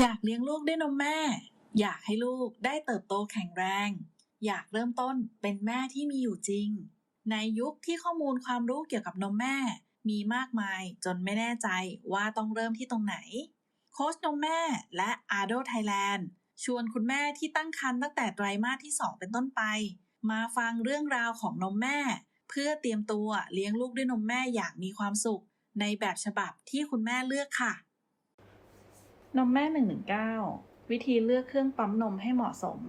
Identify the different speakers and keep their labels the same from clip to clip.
Speaker 1: อยากเลี้ยงลูกด้วยนมแม่ อยากให้ลูกได้เติบโตแข็งแรง อยากเริ่มต้นเป็นแม่ที่มีอยู่จริง ในยุคที่ข้อมูลความรู้เกี่ยวกับนมแม่ มีมากมายจนไม่แน่ใจว่าต้องเริ่มที่ตรงไหน โค้ชนมแม่และ a d o Thailand ชวนคุณแม่ที่ตั้งครรภ์ตั้งแต่ไตรมาสที่ 2 เป็นต้นไป มาฟังเรื่องราวของนมแม่ เพื่อเตรียมตัวเลี้ยงลูกด้วยนมแม่อย่างมีความสุข ในแบบฉบับที่คุณแม่เลือกค่ะ นมแม่ 119 วิธีเลือกเครื่องปั๊มนมให้เหมาะสม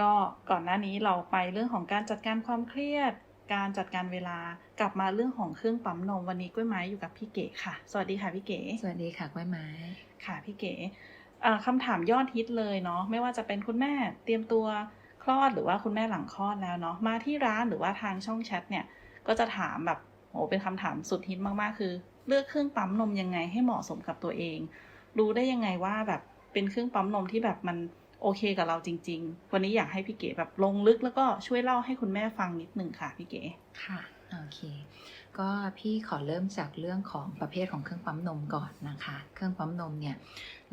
Speaker 1: ก็ก่อนหน้านี้เราไปเรื่องของการจัดการความเครียด การจัดการเวลากลับมาเรื่องของเครื่องปั๊มนมวันนี้กล้วยไม้อยู่กับพี่เก๋ค่ะ สวัสดีค่ะพี่เก๋
Speaker 2: สวัสดีค่ะกล้วยไม้
Speaker 1: ค่ะพี่เก๋อ่าคำถามยอดฮิตเลยเนาะไม่ว่าจะเป็นคุณแม่เตรียมตัวคลอดหรือว่าคุณแม่หลังคลอดแล้วเนาะมาที่ร้านหรือว่าทางช่องแชทเนี่ยก็จะถามแบบโหเป็นคำถามสุดฮิตมากๆ คือ เลือกเครื่องปั๊มนมยังไงให้เหมาะสมกับตัวเอง รู้ได้ยังไงว่าแบบเป็นเครื่องปั๊มนมที่แบบมันโอเคกับเราจริง ๆ วันนี้อยากให้พี่เก๋แบบลงลึกแล้วก็ช่วยเล่าให้คุณแม่ฟังนิดนึงค่ะพี่เก๋
Speaker 2: ค่ะโอเค ก็พี่ขอเริ่มจากเรื่องของประเภทของเครื่องปั๊มนมก่อนนะคะ เครื่องปั๊มนมเนี่ย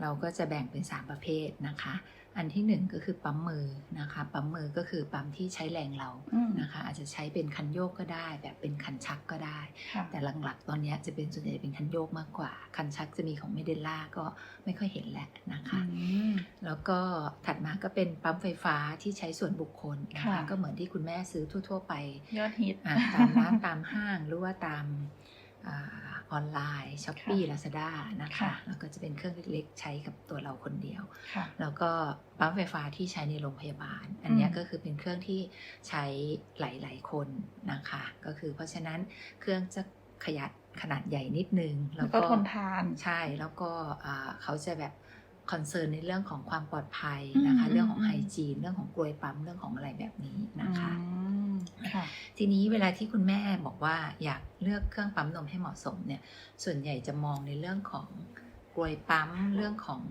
Speaker 2: เราก็จะแบ่งเป็น 3 ประเภทนะคะ อันที่1ก็คือปั๊มมือนะคะปั๊มมือก็คือปั๊มที่ใช้แรงเรา
Speaker 1: อืม
Speaker 2: นะคะ อาจจะใช้เป็นคันโยกก็ได้ แบบเป็นคันชักก็ได้
Speaker 1: ค่ะ
Speaker 2: แต่หลักๆ ตอนเนี้ยจะเป็นส่วนใหญ่เป็นคันโยกมากกว่า คันชักจะมีของเมเดล่าก็ไม่ค่อยเห็นแหละนะคะ
Speaker 1: อืม
Speaker 2: แล้วก็ถัดมาก็เป็นปั๊มไฟฟ้าที่ใช้ส่วนบุคคลนะคะ
Speaker 1: ค่ะ
Speaker 2: ก็เหมือนที่คุณแม่ซื้อทั่ว ๆ ไป
Speaker 1: ยอดฮิต
Speaker 2: อ่าตามร้านตามห้างหรือว่าตามอา ออนไลน์ช้อปปี้ลาซาด้านะคะ
Speaker 1: ค่ะ
Speaker 2: แล้วก็จะเป็นเครื่องเล็กๆใช้กับตัวเราคนเดียว
Speaker 1: ค่ะ
Speaker 2: แล้วก็ปั๊มไฟฟ้าที่ใช้ในโรงพยาบาล อันเนี้ย
Speaker 1: อืม
Speaker 2: ก็คือเป็นเครื่องที่ใช้หลายๆคนนะคะ ก็คือเพราะฉะนั้นเครื่องจะขยัดขนาดใหญ่นิดนึง
Speaker 1: แล้วก็ทนทาน
Speaker 2: ใช่แล้วก็อ่าเขาจะแบบคอนเซิร์นในเรื่องของความปลอดภัยนะคะ
Speaker 1: อืม
Speaker 2: เรื่องของ
Speaker 1: อืม
Speaker 2: ไฮจีน เรื่องของกลวยปั๊มเรื่องของอะไรแบบนี้นะคะ
Speaker 1: อืม ค่ะ
Speaker 2: ทีนี้เวลาที่คุณแม่บอกว่าอยากเลือกเครื่องปั๊มนมให้เหมาะสมเนี่ย ส่วนใหญ่จะมองในเรื่องของกลวยปั๊มเรื่องของ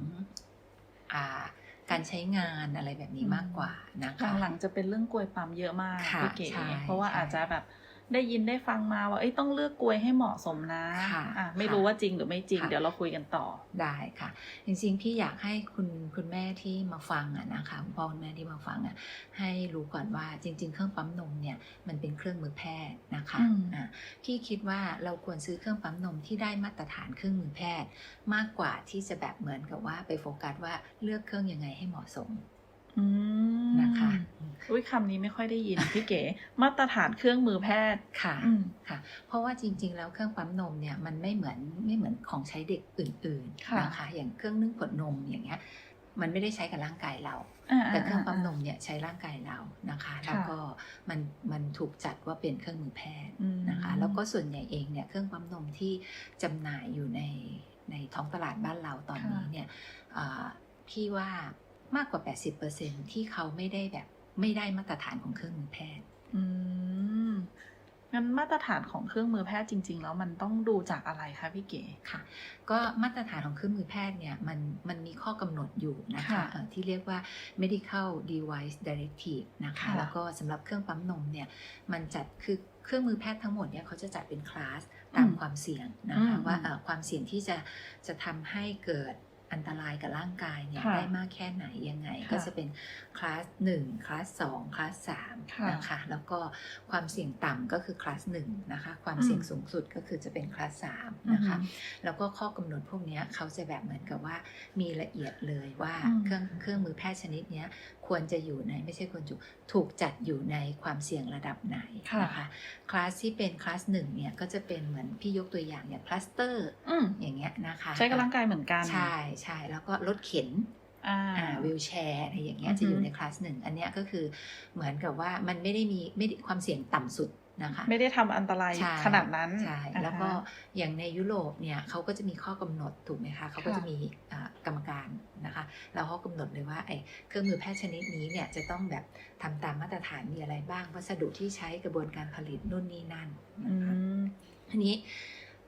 Speaker 2: อ่าการใช้งานอะไรแบบนี้มากกว่านะคะ
Speaker 1: หลังๆจะเป็นเรื่องกลวยปั๊มเยอะมาก
Speaker 2: ค่ะ
Speaker 1: พี่เก๋
Speaker 2: ใช่
Speaker 1: เพราะว่า
Speaker 2: ใช่
Speaker 1: อาจจะแบบ ได้ยินได้ฟังมาว่าเอ้ยต้องเลือกกลวยให้เหมาะสมนะ
Speaker 2: ค่ะ
Speaker 1: อะไม่
Speaker 2: ค่ะ
Speaker 1: รู้ว่าจริงหรือไม่จริง
Speaker 2: ค่ะ
Speaker 1: เดี๋ยวเราคุยกันต่อ
Speaker 2: ได้ค่ะ จริงๆพี่อยากให้คุณคุณแม่ที่มาฟังอะนะคะคุณพ่อคุณแม่ที่มาฟังอะให้รู้ก่อนว่าจริง ๆ เครื่องปั๊มนมเนี่ยมันเป็นเครื่องมือแพทย์นะคะ
Speaker 1: อืม
Speaker 2: อะพี่คิดว่าเราควรซื้อเครื่องปั๊มนมที่ได้มาตรฐานเครื่องมือแพทย์ มากกว่าที่จะแบบเหมือนกับว่าไปโฟกัสว่าเลือกเครื่องยังไงให้เหมาะสม
Speaker 1: อืม
Speaker 2: นะคะ
Speaker 1: อุ้ยคำนี้ไม่ค่อยได้ยินพี่เก๋ มาตรฐานเครื่องมือแพทย์
Speaker 2: ค่ะ
Speaker 1: อืม
Speaker 2: ค่ะ เพราะว่าจริง ๆ แล้วเครื่องปั๊มนมเนี่ยมันไม่เหมือนไม่เหมือนของใช้เด็กอื่น
Speaker 1: ค่ะ
Speaker 2: ๆนะคะอย่างเครื่องนึ่งขวดนมอย่างเงี้ยมันไม่ได้ใช้กับร่างกายเรา
Speaker 1: อ่า
Speaker 2: แต่เครื่องปั๊มนา
Speaker 1: ม
Speaker 2: เนี่ยใช้ร่างกายเรานะคะ
Speaker 1: ค่ะ
Speaker 2: แล้วก็มันมันถูกจัดว่าเป็นเครื่องมือแพทย์
Speaker 1: อืม
Speaker 2: นะคะ แล้วก็ส่วนใหญ่เองเนี่ยเครื่องปั๊มนมที่จำหน่ายอยู่ในในท้องตลาดบ้านเราตอนนี้เนี่ยอ่าพี่ว่า มากกว่า 80%ที่เขาไม่ได้แบบไม่ได้มาตรฐานของเครื่องมือแพทย์
Speaker 1: อืมงั้นมาตรฐานของเครื่องมือแพทย์จริง ๆ แล้วมันต้องดูจากอะไรคะพี่เก๋
Speaker 2: ค่ะ ก็มาตรฐานของเครื่องมือแพทย์เนี่ยมันมันมีข้อกำหนดอยู่นะคะ
Speaker 1: ค่ะ
Speaker 2: เอ่อที่เรียกว่า medical device directive นะคะ
Speaker 1: ค่ะ
Speaker 2: แล้วก็สำหรับเครื่องปั๊มนมเนี่ยมันจัดคือเครื่องมือแพทย์ทั้งหมดเนี่ยเขาจะจัดเป็นคลาสตาม
Speaker 1: อืม
Speaker 2: ความเสี่ยงนะคะ
Speaker 1: อืม
Speaker 2: ว่าเอ่อความเสี่ยงที่จะจะทำให้เกิด อันตรายกับร่างกายเนี่ย
Speaker 1: ค่ะ
Speaker 2: ได้มากแค่ไหนยังไง
Speaker 1: ค่ะ
Speaker 2: ก็จะเป็นคลาส1คลาส2คลาส3
Speaker 1: ค่ะ
Speaker 2: นะคะแล้วก็ความเสี่ยงต่ำก็คือคลาส1นะคะความ
Speaker 1: อืม
Speaker 2: เสี่ยงสูงสุดก็คือจะเป็นคลาส3นะคะแล้วก็ข้อกำหนดพวกเนี้ยเขาจะแบบเหมือนกับว่ามีละเอียดเลยว่า
Speaker 1: อืม
Speaker 2: เครื่องเครื่องมือแพทย์ชนิดเนี้ย ควรจะอยู่ในไม่ใช่ควรจะถูกจัดอยู่ในความเสี่ยงระดับไหน
Speaker 1: ค่ะ
Speaker 2: นะคะคลาสที่เป็นคลาสหนึ่งเนี่ยก็จะเป็นเหมือนพี่ยกตัวอย่างอย่างพลาสเตอร์
Speaker 1: อืม
Speaker 2: อย่างเงี้ยนะคะ
Speaker 1: ใช้กับร่างกายเหมือนกัน
Speaker 2: ใช่ใช่แล้วก็รถเข็น
Speaker 1: อ่า
Speaker 2: อ่าวิวแชร์อะไรอย่างเงี้ย
Speaker 1: อือฮึ
Speaker 2: จะอยู่ในคลาสหนึ่งอันเนี้ยก็คือเหมือนกับว่ามันไม่ได้มีไม่ได้ความเสี่ยงต่ำสุด นะคะ
Speaker 1: ไม่ได้ทำอันตราย
Speaker 2: ใช่
Speaker 1: ขนาดนั้น
Speaker 2: ใช่
Speaker 1: อ่าฮะ
Speaker 2: แล้วก็อย่างในยุโรปเนี่ยเขาก็จะมีข้อกำหนดถูกไหมคะเขาก็
Speaker 1: ค่ะ
Speaker 2: จะมีอ่ากรรมการนะคะแล้วเขากำหนดเลยว่าไอ้เครื่องมือแพทย์ชนิดนี้เนี่ยจะต้องแบบทำตามมาตรฐานมีอะไรบ้างวัสดุที่ใช้กระบวนการผลิตนู่นนี่นั่น
Speaker 1: อื
Speaker 2: นะคะ
Speaker 1: ม
Speaker 2: ทีนี้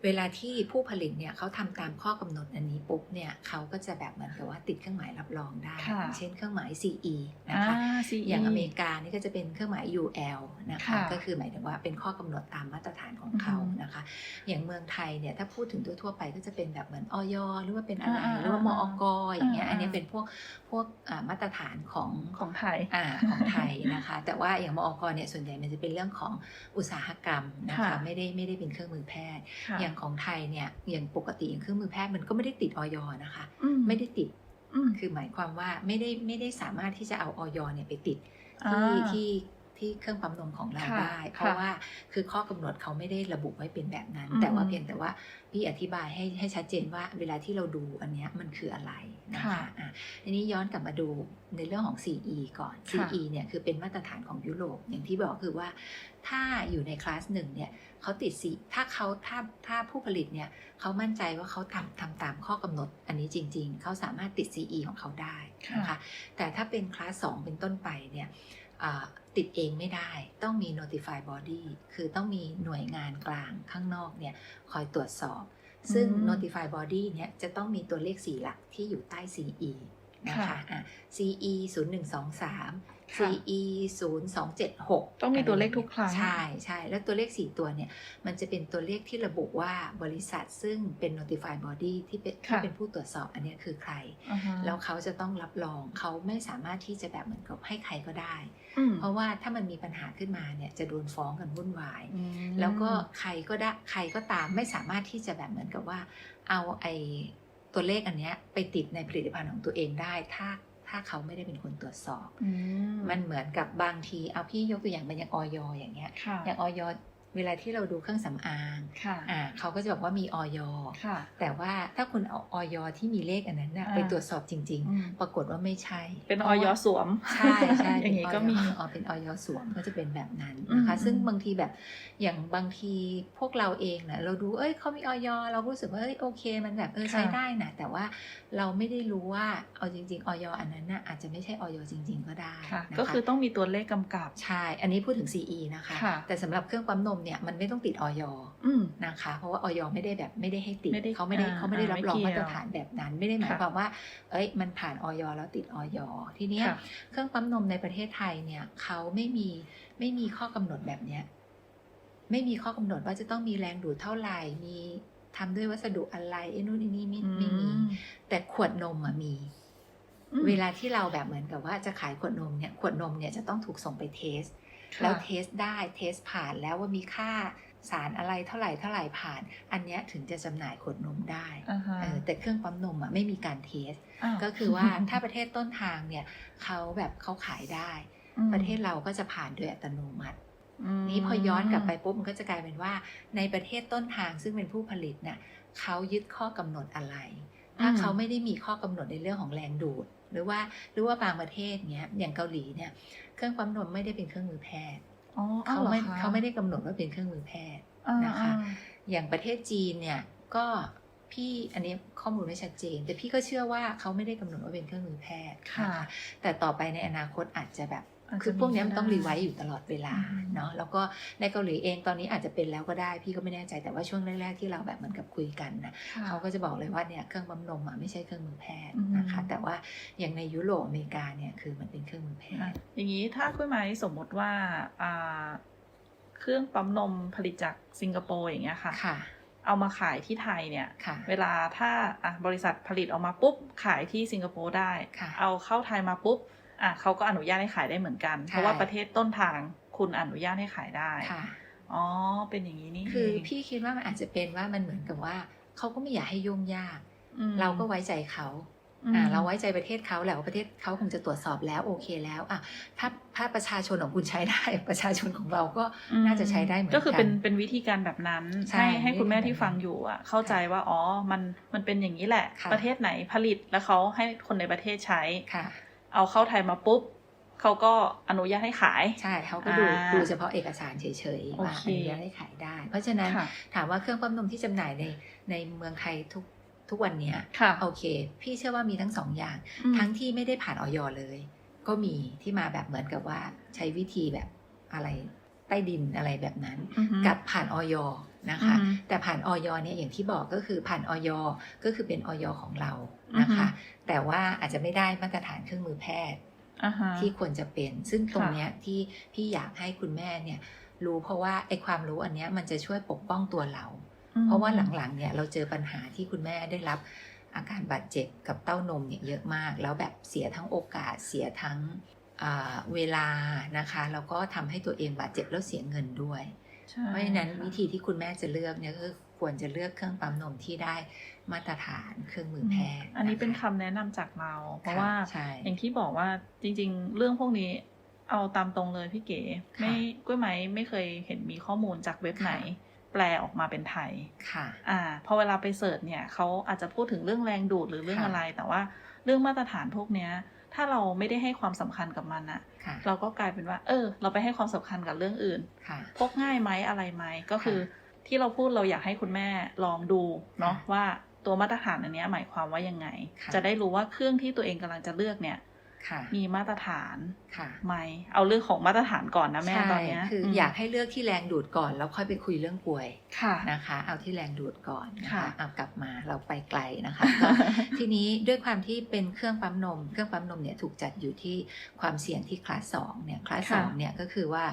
Speaker 2: เวลาที่ผู้ผลิตเนี่ยเขาทำตามข้อกำหนดอันนี้ปุ๊บเนี่ยเขาก็จะแบบเหมือนกับว่าติดเครื่องหมายรับรองได้
Speaker 1: ค่ะ
Speaker 2: อย่างเช่นเครื่องหมาย CE นะ
Speaker 1: อ่า
Speaker 2: คะ
Speaker 1: CE
Speaker 2: อย่างอเมริกานี่ก็จะเป็นเครื่องหมาย UL นะคะ
Speaker 1: ค่ะ
Speaker 2: ก็คือหมายถึงว่าเป็นข้อกำหนดตามมาตรฐานของเขา
Speaker 1: อือฮึ
Speaker 2: นะคะ อย่างเมืองไทยเนี่ยถ้าพูดถึงทั่วๆไปก็จะเป็นแบบเหมือนออยหรือว่าเป็นอะไร
Speaker 1: อ่าๆๆ
Speaker 2: หรือว่ามอกอย่างเงี้ย
Speaker 1: อ่า
Speaker 2: อันนี้เป็นพวกพวกอ่ามาตรฐานของ
Speaker 1: ของไทย
Speaker 2: อ่าของไทยนะคะ แต่ว่าอย่างมอกเนี่ยส่วนใหญ่มันจะเป็นเรื่องของอุตสาหกรรมนะคะ
Speaker 1: ค่ะ
Speaker 2: ไม่ได้ไม่ได้เป็นเครื่องมือแพทย์
Speaker 1: ค่ะ
Speaker 2: อย่างของไทยเนี่ยอย่างปกติอย่างเครื่องมือแพทย์มันก็ไม่ได้ติดออยนะคะ
Speaker 1: อื
Speaker 2: ไม่ได้ติด
Speaker 1: อืม
Speaker 2: คือหมายความว่าไม่ได้ไม่ได้สามารถที่จะเอาออยเนี่ยไปติด
Speaker 1: อ่า
Speaker 2: ที่ที่ที่เครื่องปั๊มนมของเรา
Speaker 1: ค่ะ
Speaker 2: ได้ เพราะ
Speaker 1: ค่ะ
Speaker 2: ว่าคือข้อกำหนดเขาไม่ได้ระบุไว้เป็นแบบนั้น
Speaker 1: อืม
Speaker 2: แต่ว่าเพียงแต่ว่าพี่อธิบายให้ให้ชัดเจนว่าเวลาที่เราดูอันเนี้ยมันคืออะไรนะคะ
Speaker 1: ค่ะ
Speaker 2: อะทีนี้ย้อนกลับมาดูในเรื่องของ CE ก่อน
Speaker 1: ค่ะ
Speaker 2: CE เนี่ยคือเป็นมาตรฐานของยุโรปอย่างที่บอกคือว่าถ้าอยู่ในคลาสหนึ่งเนี่ย เขาติด C ถ้าเขาถ้าถ้าผู้ผลิตเนี่ยเขามั่นใจว่าเขาทำทำตามข้อกำหนดอันนี้จริง ๆ เขาสามารถติด CE ของเขาได้นะคะแต่ถ้าเป็นคลาส2เป็นต้นไปเนี่ยอ่าติดเองไม่ได้ต้องมี notify body คือต้องมีหน่วยงานกลางข้างนอกเนี่ยคอยตรวจสอบ ซึ่ง
Speaker 1: อืม
Speaker 2: notify body เนี่ยจะต้องมีตัวเลข4หลักที่อยู่ใต้ CE นะคะ
Speaker 1: ค่ะ
Speaker 2: อะ CE 0123
Speaker 1: ค่ะ
Speaker 2: CE 0276
Speaker 1: ต้องมีตัวเลขทุกครั้ง
Speaker 2: ใช่ใช่แล้วตัวเลข 4 ตัวเนี่ย มันจะเป็นตัวเลขที่ระบุว่าบริษัทซึ่งเป็น notify body ที่เป็นที่
Speaker 1: ค่ะ
Speaker 2: เป็นผู้ตรวจสอบอันเนี้ยคือใคร
Speaker 1: อ่าฮะ
Speaker 2: แล้วเขาจะต้องรับรองเขาไม่สามารถที่จะแบบเหมือนกับให้ใครก็ได้
Speaker 1: อืม
Speaker 2: เพราะว่าถ้ามันมีปัญหาขึ้นมาเนี่ยจะโดนฟ้องกันวุ่นวาย
Speaker 1: อืม
Speaker 2: แล้วก็ใครก็ได้ใครก็ตามไม่สามารถที่จะแบบเหมือนกับว่า เอาไอ้ตัวเลขอันเนี้ยไปติดในผลิตภัณฑ์ของตัวเองได้ถ้า ถ้าเขาไม่ได้เป็นคนตรวจสอบ
Speaker 1: อื
Speaker 2: มันเหมือนกับบางทีเอาพี่ยกตัวอย่างเป็นอย่างออยอย่างเงี้ย
Speaker 1: ค่ะ
Speaker 2: อย่างออย เวลาที่เราดูเครื่องสำอาง
Speaker 1: ค่ะ
Speaker 2: อ่าเขาก็จะบอกว่ามีออย
Speaker 1: ค่ะ
Speaker 2: แต่ว่าถ้าคุณเอาออยที่มีเลขอันนั้นนะ
Speaker 1: อ่า
Speaker 2: ไปตรวจสอบจริง
Speaker 1: อืม
Speaker 2: ๆปรากฏว่าไม่ใช่
Speaker 1: เป็น
Speaker 2: พ
Speaker 1: อ
Speaker 2: ราะ
Speaker 1: อย
Speaker 2: ว่า
Speaker 1: สวม
Speaker 2: ใช่ใช่
Speaker 1: อย่างนี้ก็มี
Speaker 2: อ๋อเป็นออยสวมก็จะเป็นแบบนั้นนะคะ
Speaker 1: อืม
Speaker 2: ซึ่งบางทีแบบอย่างบางทีพวกเราเองนะเราดูเอ้ยเขามีออยเรารู้สึกว่าเอ้ยโอเคมันแบบเออใช้ได้นะแต่ว่าเราไม่ได้รู้ว่าเอาจริงๆออยอันนั้นน่ะอาจจะไม่ใช่ออยจริง ๆ ก็ได้
Speaker 1: ค่ะ
Speaker 2: นะคะ
Speaker 1: ก็คือต้องมีตัวเลขกำกับ
Speaker 2: ใช่อันนี้พูดถึง CE นะคะ
Speaker 1: ค่ะ
Speaker 2: แต่สำหรับเครื่องปั๊มนมเนี่ยมันไม่ต้องติดออย
Speaker 1: อืม
Speaker 2: นะคะ เพราะว่าออยไม่ได้แบบไม่ได้ให้ติด
Speaker 1: ไม่ได้
Speaker 2: เขาไม่ได้
Speaker 1: อ่า
Speaker 2: เขาไม่ได้รับรอง
Speaker 1: ไม่เกี่ยว
Speaker 2: มาตรฐานแบบนั้น ไม่ได้หมาย
Speaker 1: ค่ะ
Speaker 2: ความว่า เอ้ยมันผ่านออยแล้วติดออยทีเนี้ย
Speaker 1: ค่ะ
Speaker 2: เครื่องปั๊มนมในประเทศไทยเนี่ยเขาไม่มีไม่มีข้อกำหนดแบบเนี้ยไม่มีข้อกำหนดว่าจะต้องมีแรงดูดเท่าไหร่มีทำด้วยวัสดุอะไรไอ้นู่นไอ้นี่ไม่ไม่มี แต่ขวดนมอะมี
Speaker 1: อืม
Speaker 2: เวลาที่เราแบบเหมือนกับว่าจะขายขวดนมเนี่ย ขวดนมเนี่ยจะต้องถูกส่งไปเทส
Speaker 1: ค่ะ
Speaker 2: แล้วเทสได้เทสผ่านแล้วว่ามีค่าสารอะไรเท่าไหร่เท่าไหร่ผ่าน อันเนี้ยถึงจะจำหน่ายขวดนมได้
Speaker 1: อ่าฮะ
Speaker 2: เออแต่เครื่องปั๊มนมอะไม่มีการเทส
Speaker 1: อ้าว
Speaker 2: ก็คือว่าถ้าประเทศต้นทางเนี่ยเขาแบบเขาขายได้
Speaker 1: อืม
Speaker 2: ประเทศเราก็จะผ่านโดยอัตโนมัติ
Speaker 1: ม
Speaker 2: นี้พอย้อนกลับไปปุ๊บมันก็จะกลายเป็นว่า ในประเทศต้นทางซึ่งเป็นผู้ผลิตน่ะเขายึดข้อกำหนดอะไร ถ้าเขาไม่ได้มีข้อกำหนดในเรื่องของแรงดูด หรือว่าหรือว่าบางประเทศเนี้ยอย่างเกาหลีเนี่ย เครื่องปั๊มนมไม่ได้เป็นเครื่องมือแพทย์
Speaker 1: อ๋อ
Speaker 2: เขาไม่
Speaker 1: อหรอคะ
Speaker 2: เขาไม่ได้กำหนดว่าเป็นเครื่องมือแพทย์
Speaker 1: อ่า
Speaker 2: นะคะ
Speaker 1: อ่า
Speaker 2: อย่างประเทศจีนเนี่ยก็พี่อันนี้ข้อมูลไม่ชัดเจน แต่พี่ก็เชื่อว่าเขาไม่ได้กำหนดว่าเป็นเครื่องมือแพทย์
Speaker 1: ค่ะ
Speaker 2: นแต่ต่อไปในอนาคตอาจจะแบบ
Speaker 1: อาจจะ
Speaker 2: คือพวกเนี้ยมันต้อง
Speaker 1: มี
Speaker 2: รี
Speaker 1: ก็ได้
Speaker 2: ไวซ์อยู่ตลอดเวลา
Speaker 1: อืม
Speaker 2: เนาะแล้วก็ในเกาหลีเองตอนนี้อาจจะเป็นแล้วก็ได้พี่ก็ไม่แน่ใจแต่ว่าช่วงแรกๆที่เราแบบเหมือนกับคุยกันนะ
Speaker 1: ค่ะ
Speaker 2: เขาก็จะบอกเลยว่าเนี่ยเครื่องปั๊มนมอะไม่ใช่เครื่องมือแพทย์
Speaker 1: อืม
Speaker 2: นะคะแต่ว่าอย่างในยุโรปอเมริกาเนี่ยคือมันเป็นเครื่องมือแพ
Speaker 1: อะ
Speaker 2: ทย์
Speaker 1: อย่างนี้ถ้าคุณไม้สมมติว่าอ่าเครื่องปั๊มนมผลิตจากสิงคโปร์อย่างเงี้ยค่ะ
Speaker 2: ค่ะ
Speaker 1: เอามาขายที่ไทยเนี่ย
Speaker 2: ค่ะ
Speaker 1: เวลาถ้าอะบริษัทผลิตออกมาปุ๊บขายที่สิงคโปร์ได้
Speaker 2: ค่ะ
Speaker 1: เอาเข้าไทยมาปุ๊บ อะเขาก็อนุญาตให้ขายได้เหมือนกัน
Speaker 2: ใช่
Speaker 1: เพราะว่าประเทศต้นทางคุณอนุญาตให้ขายได้
Speaker 2: ค่ะ
Speaker 1: อ๋อเป็นอย่างนี้นี่
Speaker 2: คือ
Speaker 1: เง
Speaker 2: พี่คิดว่ามันอาจจะเป็นว่ามันเหมือนกับว่าเขาก็ไม่อยากให้ยุ่งยาก
Speaker 1: อืม
Speaker 2: เราก็ไว้ใจเขา
Speaker 1: อืม
Speaker 2: อ่าเราไว้ใจประเทศเขาแหละว่าประเทศเขาคงจะตรวจสอบแล้วโอเคแล้วอะถ้าถ้าประชาชนของคุณใช้ได้ ประชาชนของเราก็น่าจะใช้ได้เหมือนกัน
Speaker 1: ก็คือเป็นเป็นวิธีการแบบนั้น
Speaker 2: ใช่
Speaker 1: ให้ให้คุณแม่
Speaker 2: วิธีการ
Speaker 1: ที่ฟังอยู่อะเข้าใจว่าอ๋อมันมันเป็นอย่างนี้แหละ
Speaker 2: ค่ะ
Speaker 1: ประเทศไหนผลิตแล้วเขาให้คนในประเทศใช้
Speaker 2: ค่ะ
Speaker 1: เอาเข้าไทยมาปุ๊บเขาก็อนุญาตให้ขาย
Speaker 2: ใช่เขาก็ดู
Speaker 1: อ่า
Speaker 2: ดูเฉพาะเอกสารเฉยๆว่า
Speaker 1: โอเค
Speaker 2: อนุญาตให้ขายได้ เพราะฉะนั้น
Speaker 1: ค่ะ
Speaker 2: ถามว่าเครื่องปั๊มนมที่จำหน่ายในในเมืองไทยทุกทุกวันเนี้ย
Speaker 1: ค่ะ
Speaker 2: โอเค พี่เชื่อว่ามีทั้งสองอย่าง
Speaker 1: อืม
Speaker 2: ทั้งที่ไม่ได้ผ่านออยเลย ก็มีที่มาแบบเหมือนกับว่าใช้วิธีแบบอะไรใต้ดินอะไรแบบนั้น
Speaker 1: อือฮึ
Speaker 2: กับผ่านออย นะคะ
Speaker 1: อือฮึ
Speaker 2: แต่ผ่านออยเนี่ยอย่างที่บอกก็คือผ่านออยก็คือเป็นออยของเรานะคะ
Speaker 1: อือฮึ
Speaker 2: แต่ว่าอาจจะไม่ได้มาตรฐานเครื่องมือแพทย์
Speaker 1: อ่าฮะ
Speaker 2: ที่ควรจะเป็น ซึ่งตรง
Speaker 1: ค่ะ
Speaker 2: เนี้ยที่พี่อยากให้คุณแม่เนี่ยรู้เพราะว่าไอ้ความรู้อันเนี้ยมันจะช่วยปกป้องตัวเรา
Speaker 1: อืม
Speaker 2: เพราะว่าหลังๆเนี่ยเราเจอปัญหาที่คุณแม่ได้รับอาการบาดเจ็บกับเต้านมเนี่ยเยอะมาก แล้วแบบเสียทั้งโอกาสเสียทั้งอ่าเวลานะคะ แล้วก็ทำให้ตัวเองบาดเจ็บแล้วเสียเงินด้วย
Speaker 1: ใช่
Speaker 2: เพราะฉะนั้น
Speaker 1: ค่ะ
Speaker 2: วิธีที่คุณแม่จะเลือกเนี่ยก็คือควรจะเลือกเครื่องปั๊มนมที่ได้มาตรฐานเครื่องมือแพทย์
Speaker 1: อันนี้เป็นะคำแนะนำจากเรา เพราะ
Speaker 2: ค่ะ
Speaker 1: ว่า
Speaker 2: ใช่
Speaker 1: อย่างที่บอกว่าจริง ๆ เรื่องพวกนี้เอาตามตรงเลยพี่เก๋
Speaker 2: ค่ะ
Speaker 1: ไม่กล้วยไหมไม่เคยเห็นมีข้อมูลจากเว็บ
Speaker 2: ค่ะ
Speaker 1: ไหน แปลออกมาเป็นไทย
Speaker 2: ค่ะ
Speaker 1: อ่าพอเวลาไปเสิร์ชเนี่ยเขาอาจจะพูดถึงเรื่องแรงดูดหรือเรื่อง
Speaker 2: ค่ะ
Speaker 1: อะไร แต่ว่าเรื่องมาตรฐานพวกเนี้ย ถ้าเราไม่ได้ให้ความสำคัญกับมันอะ
Speaker 2: ค่ะ
Speaker 1: เราก็กลายเป็นว่า เออ เราไปให้ความสำคัญกับเรื่องอื่น
Speaker 2: ค่ะ
Speaker 1: พกง่ายไหมอะไรไหมก็คือ
Speaker 2: ค่ะ
Speaker 1: ที่เราพูดเราอยากให้คุณแม่ลองดูเนาะ
Speaker 2: ค่ะ
Speaker 1: ว่าตัวมาตรฐานอันเนี้ยหมายความว่ายังไง
Speaker 2: ค่ะ
Speaker 1: จะได้รู้ว่าเครื่องที่ตัวเองกำลังจะเลือกเนี่ย
Speaker 2: ค่ะ
Speaker 1: มีมาตรฐาน
Speaker 2: ค่ะ
Speaker 1: ไหมเอาเรื่องของมาตรฐานก่อนนะแม่
Speaker 2: ใช่
Speaker 1: ตอนเนี้ย
Speaker 2: คืออ
Speaker 1: ม
Speaker 2: อยากให้เลือกที่แรงดูดก่อน แล้วค่อยไปคุยเรื่องป่วย
Speaker 1: ค่ะ
Speaker 2: นะคะ เอาที่แรงดูดก่อนนะ
Speaker 1: ค่ะ
Speaker 2: คะเอากลับมาเราไปไกลนะคะก็ทีนี้ด้วยความที่เป็นเครื่องปั๊มนม เครื่องปั๊มนมเนี่ยถูกจัดอยู่ที่ความเสี่ยงที่คลาสสองเนี่ยคลาสสองเนี่ยก็คือว่า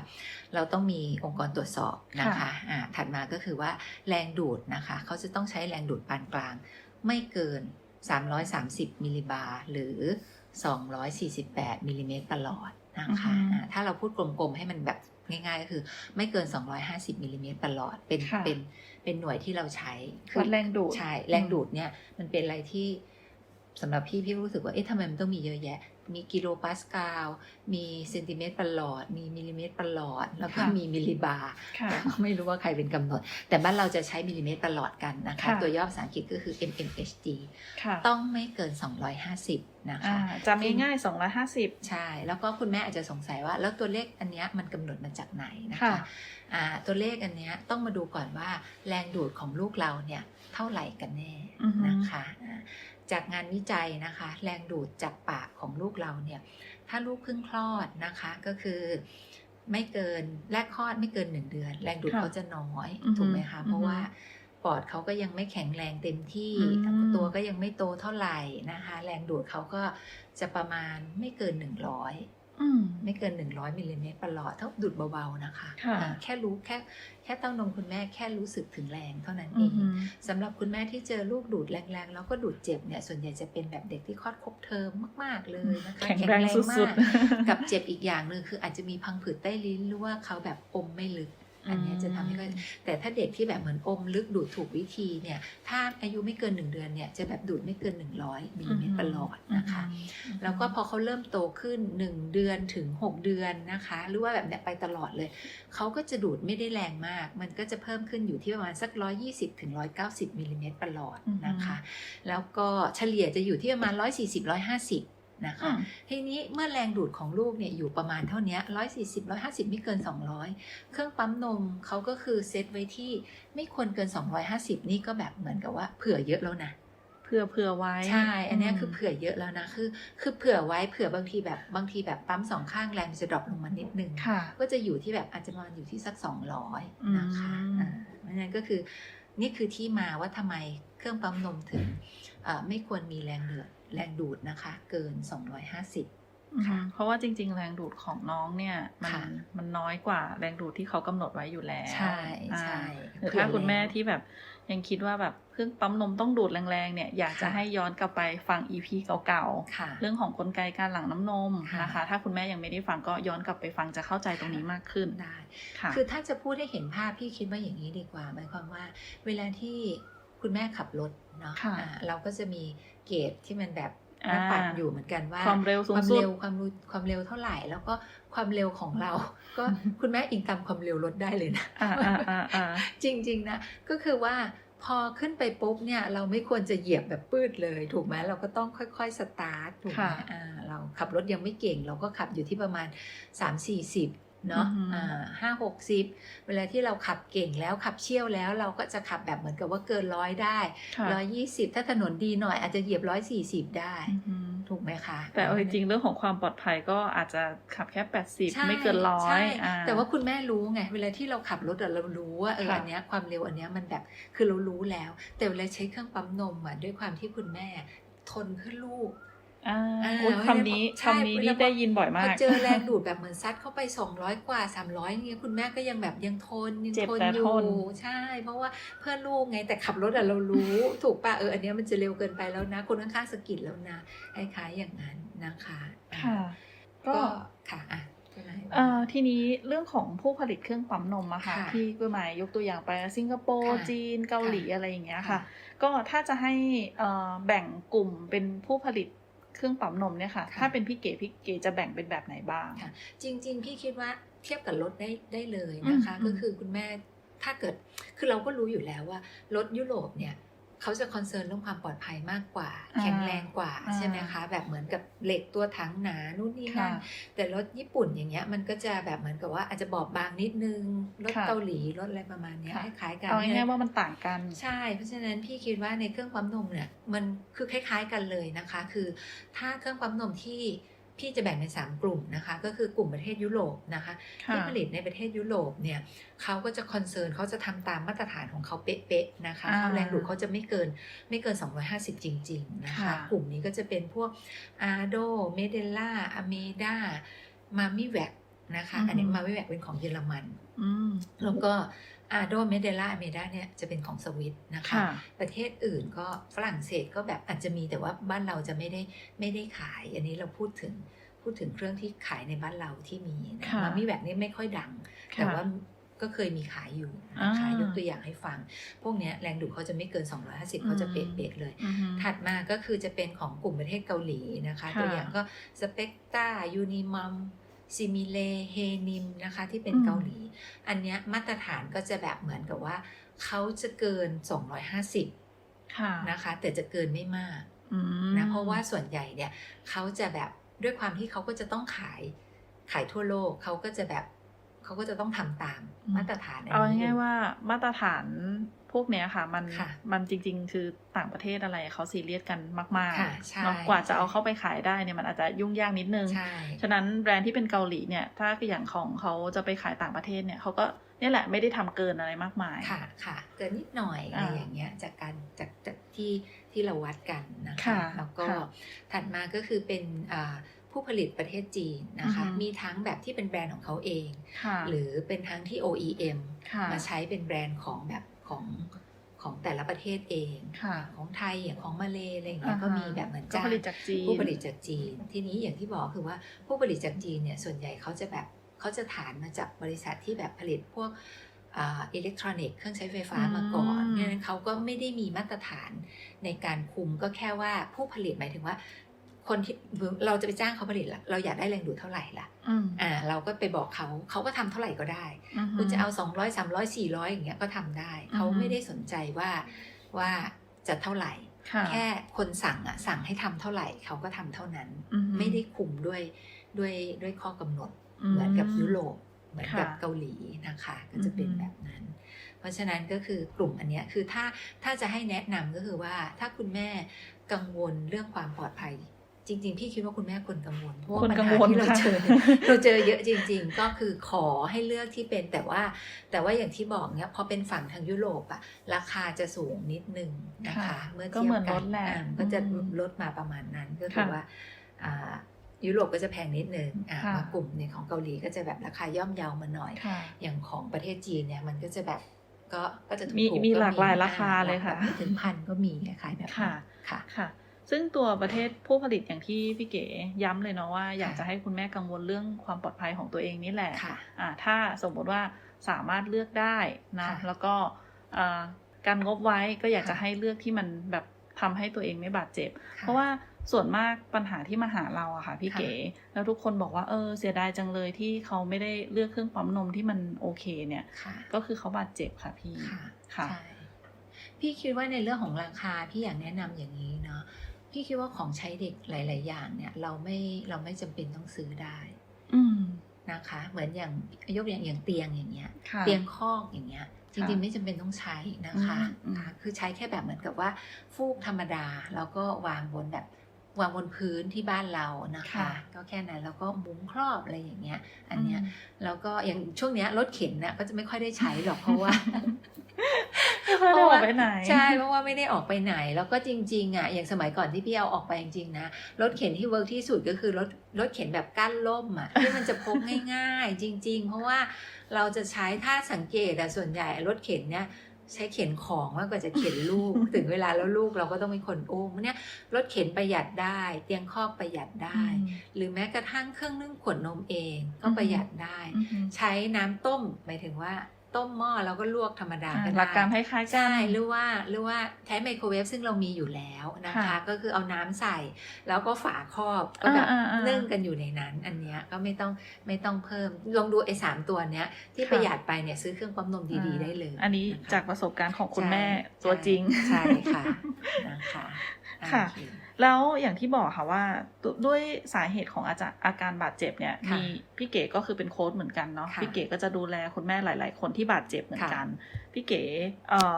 Speaker 2: เราต้องมีองค์กรตรวจสอบนะคะอ่าถัดมาก็คือว่าแรงดูดนะคะเขาจะต้องใช้แรงดูดปานกลาง ไม่เกิน 330มิลลิบาร์หรือ 248มิลลิเมตรประหลอดนะคะ
Speaker 1: อือฮึ
Speaker 2: อ่าถ้าเราพูดกลมๆให้มันแบบง่ายๆก็คือ ไม่เกิน 250มิลลิเมตรประหลอดเป็น
Speaker 1: ค่ะ
Speaker 2: เป็นเป็นหน่วยที่เราใช้คือ
Speaker 1: วัดแรงดูด
Speaker 2: ใช่แรงดูดเนี่ยมันเป็นอะไรที่สำหรับพี่พี่รู้สึกว่าเอ๊ะทำไมมันต้องมีเยอะแยะ มีกิโลปาสกาล มีเซนติเมตรประหลอด มีมิลลิเมตรประหลอด แล้วก็
Speaker 1: ค่ะ
Speaker 2: มีมิลลิบาร์
Speaker 1: ค่ะ
Speaker 2: ไม่รู้ว่าใครเป็นกำหนด แต่บ้านเราจะใช้มิลลิเมตรประหลอดกันนะคะ
Speaker 1: ค่ะ
Speaker 2: ตัวย่อภาษาอังกฤษก็คือ mmHg
Speaker 1: ค่ะ
Speaker 2: ต้องไม่เกิน 250 นะคะ
Speaker 1: อ่าจำง่ายๆสองร้อยห้าสิบ
Speaker 2: ใช่ แล้วก็คุณแม่อาจจะสงสัยว่า แล้วตัวเลขอันเนี้ยมันกำหนดมาจากไหนนะ
Speaker 1: ค่ะ
Speaker 2: คะอ่าตัวเลขอันเนี้ยต้องมาดูก่อนว่าแรงดูดของลูกเราเนี่ยเท่าไหร่กันแน่
Speaker 1: อือฮึ
Speaker 2: นะคะอ่า จากงานวิจัยนะคะ แรงดูดจากปากของลูกเราเนี่ยถ้าลูกเพิ่งคลอดนะคะก็คือไม่เกินแรกคลอดไม่เกินหนึ่งเดือน แรงดูด
Speaker 1: ค่ะ
Speaker 2: เขาจะน้อย
Speaker 1: อือฮึ
Speaker 2: ถูกไหมคะเพราะ
Speaker 1: อือฮึ
Speaker 2: ว่าปอดเขาก็ยังไม่แข็งแรงเต็มที่
Speaker 1: อืม
Speaker 2: ตัวก็ยังไม่โตเท่าไหร่นะคะ แรงดูดเขาก็จะประมาณไม่เกิน100
Speaker 1: อืม
Speaker 2: ไม่เกิน 100มิลลิเมตรประหลอดเท่าดูดเบาๆนะคะ
Speaker 1: ค่ะ
Speaker 2: อ่าแค่รู้แค่แค่เต้านมคุณแม่แค่รู้สึกถึงแรงเท่านั้นเอ
Speaker 1: อื
Speaker 2: ง
Speaker 1: อหือ
Speaker 2: สำหรับคุณแม่ที่เจอลูกดูดแรงๆแล้วก็ดูดเจ็บเนี่ยส่วนใหญ่จะเป็นแบบเด็กที่คลอดครบเทอมมากๆเลยนะคะ
Speaker 1: แข็งแรงสุด
Speaker 2: มาก
Speaker 1: ๆ
Speaker 2: กับเจ็บอีกอย่างหนึ่งคืออาจจะมีพังผืดใต้ลิ้นหรือว่าเขาแบบอมไม่ลึก อันเนี้ยจะทำให้เขาแต่ถ้าเด็กที่แบบเหมือนอมลึกดูดถูกวิธีเนี่ยถ้าอายุไม่เกินหนึ่งเดือนเนี่ยจะแบบดูดไม่เกิน 100มิลลิเมตรประหลอดนะคะ แล้วก็พอเขาเริ่มโตขึ้น 1 เดือนถึง 6 เดือนนะคะ หรือว่าแบบเนี้ยไปตลอดเลย เขาก็จะดูดไม่ได้แรงมาก มันก็จะเพิ่มขึ้นอยู่ที่ประมาณสัก 120ถึง190มิลลิเมตรประหลอดนะคะ แล้วก็เฉลี่ยจะอยู่ที่ประมาณ140 150 นะคะ
Speaker 1: อืม
Speaker 2: ทีนี้เมื่อแรงดูดของลูกเนี่ยอยู่ประมาณเท่านี้140 150ไม่เกิน200เครื่องปั๊มนมเขาก็คือเซตไว้ที่ไม่ควรเกิน250นี่ก็แบบเหมือนกับว่าเผื่อเยอะแล้วนะ
Speaker 1: เผื่อเผื่อไว้
Speaker 2: ใช่ อันเนี้ยคือเผื่อเยอะแล้วนะ คือ คือเผื่อไว้เผื่อบางทีแบบบางทีแบบปั๊มสองข้างแรงมันจะดรอปลงมานิดนึง
Speaker 1: ค่ะ
Speaker 2: ก็จะอยู่ที่แบบอาจจะประมาณอยู่ที่สัก200นะคะ
Speaker 1: อืม
Speaker 2: อ่าเพราะฉะนั้นก็คือนี่คือที่มาว่าทำไมเครื่องปั๊มนมถึงเอ่อไม่ควรมีแรงเดือด แรงดูดนะคะ เกิน 250
Speaker 1: อืมเพราะว่าจริง ๆ แรงดูดของน้องเนี่ย มัน
Speaker 2: ค่ะ
Speaker 1: มันน้อยกว่าแรงดูดที่เขากำหนดไว้อยู่แล้ว
Speaker 2: ใช่ใช่
Speaker 1: อ่าหรือถ้าคุณแม่ที่แบบยังคิดว่าแบบเครื่องปั๊มนมต้องดูดแรงๆ เนี่ย อยากจะ
Speaker 2: ค่ะ
Speaker 1: ให้ย้อนกลับไปฟัง EP เก่า
Speaker 2: ค่ะ
Speaker 1: ๆเรื่องของกลไกการหลั่งน้ำนม
Speaker 2: ค่ะ
Speaker 1: นะคะ ถ้าคุณแม่ยังไม่ได้ฟังก็ย้อนกลับไปฟังจะเข้าใจตรงนี้มากขึ้น
Speaker 2: ได้
Speaker 1: ค่ะ
Speaker 2: คือถ้าจะพูดให้เห็นภาพพี่คิดว่าอย่างนี้ดีกว่าหมายความว่า เวลาที่คุณแม่ขับรถเนาะ
Speaker 1: ค่ะ
Speaker 2: อ่าเราก็จะมี เกจที่มันแบบ
Speaker 1: อ่า
Speaker 2: หน้าปัดอยู่เหมือนกันว่า
Speaker 1: ความเร็วสู
Speaker 2: ค
Speaker 1: ง
Speaker 2: วาม
Speaker 1: สุด
Speaker 2: เร็วความรู้ความเร็วเท่าไหร่ แล้วก็ความเร็วของเรา ก็คุณแม่อิงตามความเร็วรถได้เลยนะ
Speaker 1: อ่าอ่าอ่าอ่า
Speaker 2: จริง ๆ นะ ก็คือว่าพอขึ้นไปปุ๊บเนี่ยเราไม่ควรจะเหยียบแบบปืดเลย ถูกไหมเราก็ต้องค่อยๆสตาร์ทถูกไหม
Speaker 1: ค่ะ
Speaker 2: อ่าเราขับรถยังไม่เก่ง เราก็ขับอยู่ที่ประมาณ 3 4 0 เนาะ
Speaker 1: อือฮึ
Speaker 2: อ่าห้าหกสิบเวลาที่เราขับเก่งแล้วขับเชี่ยวแล้ว เราก็จะขับแบบเหมือนกับว่าเกินร้อยได้
Speaker 1: ค่ะ
Speaker 2: ร้อยยี่สิบถ้าถนนดีหน่อยอาจจะเหยียบร้อยสี่สิบได้
Speaker 1: อือหือ
Speaker 2: ถูกไหมคะ
Speaker 1: แต่เอาจริงๆเรื่องของความปลอดภัยก็อาจจะขับแค่
Speaker 2: ใช่
Speaker 1: 80ไม่เกินร้อ
Speaker 2: ใช่
Speaker 1: ยอ่า
Speaker 2: แต่ว่าคุณแม่รู้ไง เวลาที่เราขับรถอะเรารู้ว่าเออ
Speaker 1: ค่ะ
Speaker 2: อันเนี้ยความเร็วอันเนี้ยมันแบบคือเรารู้แล้ว แต่เวลาใช้เครื่องปั๊มนมอะด้วยความที่คุณแม่ทนเพื่อลูก
Speaker 1: อ่า
Speaker 2: อ่า
Speaker 1: อุ๊ยคำนี้
Speaker 2: ใช่
Speaker 1: คำนี้
Speaker 2: เวลา
Speaker 1: นี่ได้ยินบ่อยมา
Speaker 2: พอกเจอแรงดูดแบบเหมือนซัดเข้าไป200กว่า300อย่างเงี้ยคุณแม่ก็ยังแบบยังทนยัง
Speaker 1: เจ็บ
Speaker 2: ทน
Speaker 1: แต่
Speaker 2: อยู่
Speaker 1: ทน
Speaker 2: ใช่ เพราะว่าเพื่อนลูกไงแต่ขับรถอะเรารู้ถูกป่ะเอออันเนี้ยมันจะเร็วเกินไปแล้วนะ คนข้างๆสะกิดแล้วนะคล้ายๆอย่างนั้นนะคะอ่า
Speaker 1: ค่ะก็
Speaker 2: ก็ค่ะอะใช่ไหม
Speaker 1: เอ่อทีนี้เรื่องของผู้ผลิตเครื่องปั๊มนมอะค่ะ
Speaker 2: ค่ะ
Speaker 1: ที่กุ้ยหมายยกตัวอย่างไปสิงคโปร์
Speaker 2: ค่ะ
Speaker 1: จีนเกาหลี
Speaker 2: ค่ะ
Speaker 1: อะไรอย่างเงี้ย
Speaker 2: ค่ะ
Speaker 1: ค่ะก็ถ้าจะให้เอ่อแบ่งกลุ่มเป็นผู้ผลิต เครื่องปั๊มนมเนี่ยค่ะ
Speaker 2: ค่ะ
Speaker 1: ถ้าเป็นพี่เก๋พี่เก๋จะแบ่งเป็นแบบไหนบ้าง
Speaker 2: ค่ะจริง ๆ พี่คิดว่าเทียบกับรถได้ได้เลยนะคะ
Speaker 1: อืม
Speaker 2: ก็คือคุณแม่ถ้าเกิดคือเราก็รู้อยู่แล้วว่ารถยุโรปเนี่ย เขาจะคอนเซิร์นเรื่องความปลอดภัยมากกว่า
Speaker 1: อ่า
Speaker 2: แข็งแรงกว่า
Speaker 1: อ่า
Speaker 2: ใช่ไหมคะ แบบเหมือนกับเหล็กตัวถังหนานู่นนี่นั่
Speaker 1: ค่ะ
Speaker 2: นแต่รถญี่ปุ่นอย่างเงี้ยมันก็จะแบบเหมือนกับว่าอาจจะบอบบางนิดนึงรถ
Speaker 1: ค่ะ
Speaker 2: เกาหลีรถอะไรประมาณเนี้ย
Speaker 1: ค่ะ
Speaker 2: คล้ายๆกัน
Speaker 1: เอาง่ายๆว่ามันต่างกัน
Speaker 2: ใช่ เพราะฉะนั้นพี่คิดว่าในเครื่องปั๊มนมเนี่ยมันคือคล้าย ๆกันเลยนะคะ คือถ้าเครื่องปั๊มนมที่ พี่จะแบ่งเป็นสามกลุ่มนะคะ ก็คือกลุ่มประเทศยุโรปนะคะ
Speaker 1: ค่ะ
Speaker 2: ที่ผลิตในประเทศยุโรปเนี่ยเขาก็จะคอนเซิร์นเขาจะทำตามมาตรฐานของเขาเป๊ะๆนะคะ
Speaker 1: อ่า
Speaker 2: เขาแรงดูดเขาจะไม่เกินไม่เกิน 250 จริง ๆ นะคะ
Speaker 1: ค่ะ
Speaker 2: กลุ่มนี้ก็จะเป็นพวกอาโดเมเดล่าอเมดามามิแวกนะคะ อันนี้มามิแวกเป็นของเยอรมัน
Speaker 1: อืม
Speaker 2: แล้วก็ อาโดเมเดล่าอเมดาเนี่ยจะเป็นของสวิตนะคะ
Speaker 1: ค่ะ
Speaker 2: ประเทศอื่นก็ฝรั่งเศสก็แบบอาจจะมีแต่ว่าบ้านเราจะไม่ได้ไม่ได้ขาย อันนี้เราพูดถึงพูดถึงเครื่องที่ขายในบ้านเราที่มีนะ
Speaker 1: ค่ะ
Speaker 2: มามีแบบนี้ไม่ค่อยดัง แต่ว่าก็เคยมีขายอยู่นะคะ
Speaker 1: อ่าย
Speaker 2: ยกตัวอย่างให้ฟัง พวกเนี้ยแรงดูดเขาจะไม่เกิน 250 เขาจะ
Speaker 1: อืม
Speaker 2: เป๊ะๆเลย
Speaker 1: อือฮึ
Speaker 2: ถัดมาก็คือจะเป็นของกลุ่มประเทศเกาหลีนะคะ
Speaker 1: ค่ะ
Speaker 2: ตัวอย่างก็สเปกตายูนิมัม ซิมิเลเฮนิมนะคะที่เป็น
Speaker 1: อืม
Speaker 2: เกาหลี อันเนี้ยมาตรฐานก็จะแบบเหมือนกับว่า เขาจะเกิน 250
Speaker 1: ค่ะ
Speaker 2: นะคะ แต่จะเกินไม่มาก
Speaker 1: อืม
Speaker 2: นะเพราะว่าส่วนใหญ่เนี่ยเขาจะแบบด้วยความที่เขาก็จะต้องขายขายทั่วโลกเขาก็จะแบบเขาก็จะต้องทำตามมาตรฐานอัน
Speaker 1: เอา
Speaker 2: นี้
Speaker 1: ง่ายๆว่ามาตรฐาน พวกเนี้ยค่ะ มัน
Speaker 2: ค่ะ
Speaker 1: มันจริง ๆ คือต่างประเทศอะไรเขาซีเรียสกันมาก
Speaker 2: ค่ะใช่
Speaker 1: ๆเนาะกว่าจะเอาเข้าไปขายได้เนี่ยมันอาจจะยุ่งยากนิดนึง
Speaker 2: ใช่
Speaker 1: ฉะนั้นแบรนด์ที่เป็นเกาหลีเนี่ย ถ้าอย่างของเขาจะไปขายต่างประเทศเนี่ยเขาก็เนี่ยแหละไม่ได้ทำเกินอะไรมากมาย
Speaker 2: ค่ะค่ะ เกินนิดหน่อยอะไร
Speaker 1: อ่า
Speaker 2: อย่างเงี้ยจากการจากจากที่ที่เราวัดกันนะคะ
Speaker 1: ค่ะ
Speaker 2: แล้วก็
Speaker 1: ค่ะ
Speaker 2: ถัดมาก็คือเป็นอ่าผู้ผลิตประเทศจีนนะคะ
Speaker 1: อือฮึ
Speaker 2: มีทั้งแบบที่เป็นแบรนด์ของเขาเอง
Speaker 1: ค่ะ
Speaker 2: หรือเป็นทั้งที่ OEM
Speaker 1: ค่ะ
Speaker 2: มาใช้เป็นแบรนด์ของแบบ ของของแต่ละประเทศเอง
Speaker 1: ค่ะ
Speaker 2: ของไทยอย่างของมาเลอะไรอย่างเงี้ย
Speaker 1: อ่าฮะ
Speaker 2: ก็มีแบบเหมือน
Speaker 1: ก็
Speaker 2: จ้าง
Speaker 1: ผลิตจากจีน
Speaker 2: ผู้ผลิตจากจีน ทีนี้อย่างที่บอกคือว่าผู้ผลิตจากจีนเนี่ยส่วนใหญ่เขาจะแบบเขาจะฐานมาจากบริษัทที่แบบผลิตพวกอิเล็กทรอนิกส์เครื่องใช้ไฟฟ้ามาก่อน
Speaker 1: อืม
Speaker 2: เพราะฉะนั้นเขาก็ไม่ได้มีมาตรฐานในการคุมก็แค่ว่าผู้ผลิตหมายถึงว่า คนที่เราจะไปจ้างเขาผลิตละเราอยากได้แรงดูดเท่าไหร่ล่ะ
Speaker 1: อืม
Speaker 2: อ่า เราก็ไปบอกเขาเขาก็ทำเท่าไหร่ก็ได้
Speaker 1: อือฮึ
Speaker 2: คุณจะเอา200 300 400อย่างเงี้ยก็ทำได้ เขา
Speaker 1: อือฮึ
Speaker 2: ไม่ได้สนใจว่าว่าจะเท่าไหร่
Speaker 1: ค่ะ
Speaker 2: แค่คนสั่งอะสั่งให้ทำเท่าไหร่เขาก็ทำเท่านั้น
Speaker 1: อือฮึ
Speaker 2: ไม่ได้คุมด้วยด้วยด้วยข้อกำหนดเหมือนกับยุโรปเหมือนกับ
Speaker 1: ค่ะ
Speaker 2: เกาหลีนะคะก็จะเป็น
Speaker 1: อือฮึ
Speaker 2: แบบนั้น เพราะฉะนั้นก็คือกลุ่มอันเนี้ยคือถ้าถ้าจะให้แนะนำก็คือว่าถ้าคุณแม่กังวลเรื่องความปลอดภัย จริง ๆ พี่คิดว่าคุณแม่ควรกังวลเพราะว่า
Speaker 1: ควร
Speaker 2: ปัญ
Speaker 1: กัง
Speaker 2: หาว
Speaker 1: ล
Speaker 2: ที่เรา
Speaker 1: ค่ะ
Speaker 2: เจอเราเจอเยอะจริง ๆ ก็คือขอให้เลือกที่เป็นแต่ว่า แต่ว่าอย่างที่บอกเนี้ยพอเป็นฝั่งทางยุโรปอะราคาจะสูงนิดนึงนะคะ
Speaker 1: ค่ะ
Speaker 2: เมื่อ
Speaker 1: ก็
Speaker 2: เทีย
Speaker 1: เหมื
Speaker 2: บ
Speaker 1: อน
Speaker 2: กั
Speaker 1: รถแหละ
Speaker 2: อ่าก็จะ
Speaker 1: อืม
Speaker 2: ลดมาประมาณนั้นก็คือ
Speaker 1: ค่ะ
Speaker 2: ว่าอ่ายุโรปก็จะแพงนิดนึงอ่า
Speaker 1: ค่ะ
Speaker 2: มากลุ่มเนี่ยของเกาหลีก็จะแบบราคาย่อมเยาวมาหน่อย
Speaker 1: ค่ะ
Speaker 2: อย่างของประเทศจีนเนี่ยมันก็จะแบบก็ก็จะถูก
Speaker 1: มี
Speaker 2: ๆ
Speaker 1: มี
Speaker 2: ก็
Speaker 1: หลากหลายราคาเลยค่ะ
Speaker 2: หกแบบถึงพันก็มีขายแบบ
Speaker 1: ค่ะ
Speaker 2: นั้นค่ะ
Speaker 1: ค่ะ ซึ่งตัวประเทศผู้ผลิตอย่างที่พี่เก๋ย้ำเลยเนาะว่าอยาก
Speaker 2: ค่ะ
Speaker 1: จะให้คุณแม่กังวลเรื่องความปลอดภัยของตัวเองนี่แหละ
Speaker 2: ค่ะ
Speaker 1: อ่าถ้าสมมติว่าสามารถเลือกได้นะ
Speaker 2: ค่ะ
Speaker 1: แล้วก็อ่าการงบไว้ก็อยาก
Speaker 2: ค่ะ
Speaker 1: จะให้เลือกที่มันแบบทำให้ตัวเองไม่บาดเจ็บ
Speaker 2: ค่
Speaker 1: เพราะว่าส่วนมากปัญหาที่มาหาเราอะค่ะพี่
Speaker 2: ค่ะ
Speaker 1: เก๋แล้วทุกคนบอกว่าเออเสียดายจังเลยที่เขาไม่ได้เลือกเครื่องปั๊มนมที่มันโอเคเนี่ย
Speaker 2: ค่ะ
Speaker 1: ก็คือเขาบาดเจ็บค่ะพี่
Speaker 2: ค่ะ
Speaker 1: ค่ะ
Speaker 2: ใช่พี่คิดว่าในเรื่องของราคาพี่อยากแนะนำอย่างนี้เนาะ พี่คิดว่าของใช้เด็กหลาย ๆ อย่างเนี่ยเราไม่เราไม่จำเป็นต้องซื้อได้
Speaker 1: อืม
Speaker 2: นะคะ เหมือนอย่างยกอย่างอย่างเตียงอย่างเงี้ย
Speaker 1: ค่ะ
Speaker 2: เตียงคอกอย่างเงี้ย จริง
Speaker 1: ค่ะ
Speaker 2: ๆไม่จำเป็นต้องใช้นะคะ
Speaker 1: อืมอืม
Speaker 2: ค่ะคือใช้แค่แบบเหมือนกับว่าฟูกธรรมดาแล้วก็วางบนแบบวางบนพื้นที่บ้านเรานะคะ
Speaker 1: ค่ะ
Speaker 2: ก็แค่นั้นแล้วก็มุ้งครอบอะไรอย่างเงี้ย อันเนี้ย
Speaker 1: ม
Speaker 2: แล้วก็อย่างช่วงเนี้ยรถเข็นน่ะก็จะไม่ค่อยได้ใช้หรอกเพราะว่า
Speaker 1: ไม่ได้ออกไปไหน
Speaker 2: ใช่เพราะว่าไม่ได้ออกไปไหน แล้วก็จริงๆอะอย่างสมัยก่อนที่พี่เอาออกไปจริงๆนะรถเข็นที่เวิร์กที่สุดก็คือรถรถเข็นแบบกั้นล่มอะที่มันจะพกง่าย ๆ จริง ๆ เพราะว่าเราจะใช้ถ้าสังเกตอะส่วนใหญ่รถเข็นเนี่ยใช้เข็นของมากกว่าจะเข็นลูก ถึงเวลาแล้วลูกเราก็ต้องเป็นคนอุ้มเนี่ยรถเข็นประหยัดได้ เตียงคอกประหยัดได้ หรือแม้กระทั่งเครื่องนึ่งขวดนมเองก็ประหยัดได้
Speaker 1: อืม
Speaker 2: ใช้น้ำต้มหมายถึงว่า ต้มหม้อแล้วก็ลวกธรรมดา
Speaker 1: อ่า
Speaker 2: ก็ได้
Speaker 1: หลักการคล้ายๆกั
Speaker 2: ใช่
Speaker 1: น
Speaker 2: หรือว่าหรือว่าใช้ไมโครเวฟซึ่งเรามีอยู่แล้วนะคะ
Speaker 1: ค่ะ
Speaker 2: ก็คือเอาน้ำใส่ แล้วก็ฝาครอบก็แบบ
Speaker 1: อ่าอ่าอ่า
Speaker 2: นึ่งกันอยู่ในนั้น อันเนี้ยก็ไม่ต้องไม่ต้องเพิ่มลองดูไอ้สามตัวเนี้ยที่
Speaker 1: ค่ะ
Speaker 2: ประหยัดไปเนี่ยซื้อเครื่องปั๊มนมดีๆได้เลย
Speaker 1: อันนี้ะ
Speaker 2: คะ
Speaker 1: จากประสบการณ์ของคุณ
Speaker 2: ใช่
Speaker 1: แม่ตัวจริง
Speaker 2: ใช่ค่ะนะคะ
Speaker 1: ค่ะ
Speaker 2: โอเแล้
Speaker 1: วอย่างที่บอกค่ะว่าตุด้วยสาเหตุของอาจารอาการบาดเจ็บเนี่ย
Speaker 2: ค่ะ
Speaker 1: มีพี่เก๋ก็คือเป็นโค้ชเหมือนกันเนาะ
Speaker 2: ค่ะ
Speaker 1: พี่เก๋ก็จะดูแลคุณแม่หลาย ๆ คนที่บาดเจ็บเหมือน
Speaker 2: ค่ะ
Speaker 1: กัน พี่เก๋เอ่อ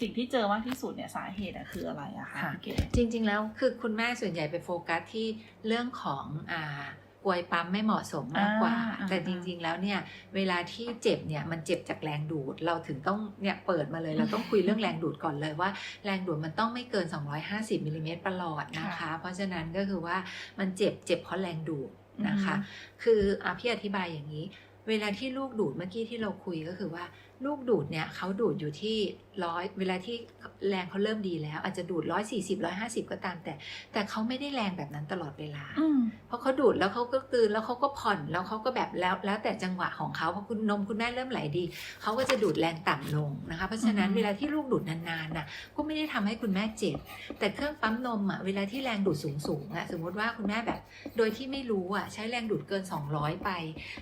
Speaker 1: สิ่งที่เจอมากที่สุดเนี่ยสาเหตุอะคืออะไรอะคะ
Speaker 2: ค่ะ
Speaker 1: พี่เก๋
Speaker 2: จริง ๆ แล้วคือคุณแม่ส่วนใหญ่ไปโฟกัสที่เรื่องของอ่า กลวยปั๊มไม่เหมาะสมมากกว่า
Speaker 1: อ่า
Speaker 2: แต่จริง ๆ แล้วเนี่ย เวลาที่เจ็บเนี่ยมันเจ็บจากแรงดูด เราถึงต้องเนี่ยเปิดมาเลย เราต้องคุยเรื่องแรงดูดก่อนเลยว่า แรงดูดมันต้องไม่เกิน 250มิลลิเมตรประหลอดนะคะ เพราะฉะนั้นก็คือว่ามันเจ็บเจ็บเพราะแรงดูดนะคะ คืออะพี่อธิบายอย่างนี้ เวลาที่ลูกดูดเมื่อกี้ที่เราคุยก็คือว่า ลูกดูดเนี่ยเขาดูดอยู่ที่ร้อยเวลาที่แรงเขาเริ่มดีแล้ว อาจจะดูดร้อยสี่สิบร้อยห้าสิบก็ตาม แต่ แต่เขาไม่ได้แรงแบบนั้นตลอดเวลา
Speaker 1: อืม
Speaker 2: เพราะเขาดูดแล้วเขาก็กลืนแล้วเขาก็ผ่อนแล้วเขาก็แบบแล้วแล้วแต่จังหวะของเขาเพราะคุณนมคุณแม่เริ่มไหลดีเขาก็จะดูดแรงต่ำลงนะคะเพราะฉะนั้น
Speaker 1: อืม
Speaker 2: เวลาที่ลูกดูดนานๆน่ะก็ไม่ได้ทำให้คุณแม่เจ็บ แต่เครื่องปั๊มนมอะเวลาที่แรงดูดสูงๆอะสมมติว่าคุณแม่แบบ โดยที่ไม่รู้อะใช้แรงดูดเกิน 200 ไป